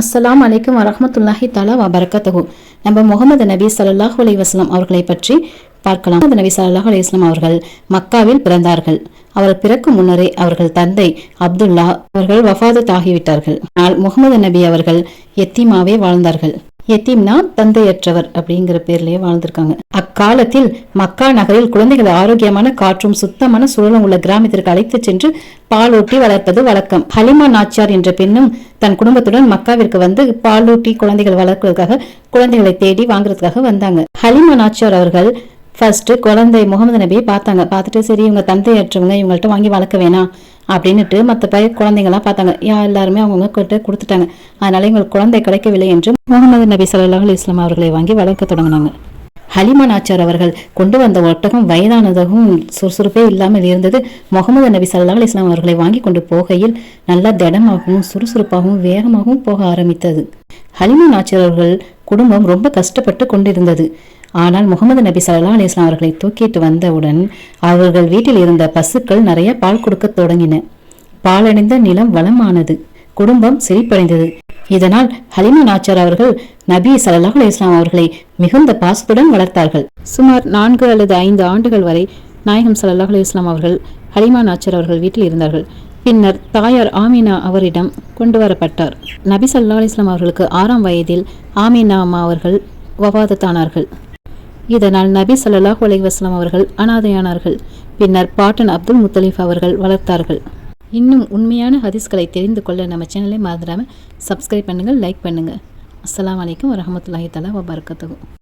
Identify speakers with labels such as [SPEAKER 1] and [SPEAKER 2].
[SPEAKER 1] அஸ்லாம் அலைக்கும் வரமத்துல்லாஹி தஆலா வ நம்ம முகமது நபி சல்லாஹ் அலி வஸ்லாம் அவர்களை பற்றி பார்க்கலாம். முகமது நபி சல்லாஹ் அலி வஸ்லாம் அவர்கள் மக்காவில் பிறந்தார்கள். அவர் பிறக்கும் முன்னரே அவர்கள் தந்தை அப்துல்லா அவர்கள் வஃபாதத் ஆகிவிட்டார்கள் ஆனால் முகமது நபி அவர்கள் எத்தீமாவே வாழ்ந்தார்கள். எத்தீம்னா தந்தையற்றவர் அப்படிங்கிற பேர்லயே வாழ்ந்திருக்காங்க. அக்காலத்தில் மக்கா நகரில் குழந்தைகள் ஆரோக்கியமான காற்றும் சுத்தமான சூழலும் உள்ள கிராமத்திற்கு அழைத்து சென்று பாலூட்டி வளர்ப்பது வழக்கம். ஹலிமா நாச்சியார் என்ற பெண்ணும் தன் குடும்பத்துடன் மக்காவிற்கு வந்து பாலூட்டி குழந்தைகள் வளர்க்குவதற்காக குழந்தைகளை தேடி வாங்குறதுக்காக வந்தாங்க. ஹலிமா நாச்சியார் அவர்கள் ஃபர்ஸ்ட் குழந்தை முகமது நபியை பார்த்தாங்க. பார்த்துட்டு சரி இவங்க தந்தையற்றவங்க இவங்கள்ட்ட வாங்கி வளர்க்க வேணாம். அப்படின்னுட்டு மற்ற பய குழந்தைங்களாம் பார்த்தாங்க. யா எல்லாருமே அவங்கவுங்க கிட்ட கொடுத்துட்டாங்க. அதனால எங்களுக்கு குழந்தை கிடைக்கவில்லை என்று முகமது நபி சல்லாஹ் அலைஹி அவர்களை வாங்கி வளர்க்க தொடங்கினாங்க. ஹலிமா நாச்சார் அவர்கள் கொண்டு வந்த ஒட்டகம் வயதானதாகவும் சுறுசுறுப்பே இல்லாமல் இருந்தது. முகமது நபி ஸல்லல்லாஹு இஸ்லாம் அவர்களை வாங்கி கொண்டு போகையில் நல்லா திடமாகவும் சுறுசுறுப்பாகவும் வேகமாகவும் போக ஆரம்பித்தது. ஹலிமா ஆச்சார் அவர்கள் குடும்பம் ரொம்ப கஷ்டப்பட்டு கொண்டிருந்தது. ஆனால் முகமது நபி சல்லா அலிஸ்லாம் அவர்களை தூக்கிட்டு வந்தவுடன் அவர்கள் வீட்டில் இருந்த பசுக்கள் நிறைய பால் கொடுக்க தொடங்கின. பாலடைந்த நிலம் வளமானது. குடும்பம் செழிப்படைந்தது. இதனால் ஹலிமா நாச்சார் அவர்கள் நபி சல்லாஹ் அலைஹி அவர்களை மிகுந்த பாசத்துடன் வளர்த்தார்கள். சுமார் நான்கு அல்லது ஐந்து ஆண்டுகள் வரை நாயகம் சல்லாஹ் அலைஹி அவர்கள் ஹலிமா நாச்சார் அவர்கள் வீட்டில் இருந்தார்கள். பின்னர் தாயார் ஆமினா அவரிடம் கொண்டு வரப்பட்டார். நபி ஸல்லல்லாஹு அலைஹி அவர்களுக்கு ஆறாம் வயதில் ஆமினா அம்மா அவர்கள் வபாதத்தானார்கள் இதனால் நபி ஸல்லல்லாஹு அலைவாஸ்லாம் அவர்கள் அனாதையானார்கள். பின்னர் பாட்டன் அப்துல் முத்தலீஃப் அவர்கள் வளர்த்தார்கள். இன்னும் உண்மையான ஹதீஸ்களை தெரிந்து கொள்ள நம்ம சேனலை மறந்துடாமல் சப்ஸ்கிரைப் பண்ணுங்கள் லைக் பண்ணுங்கள் அஸ்லாம் வலைக்கம் வரமத்துல்லாஹி தலா வபர்கத்தகும்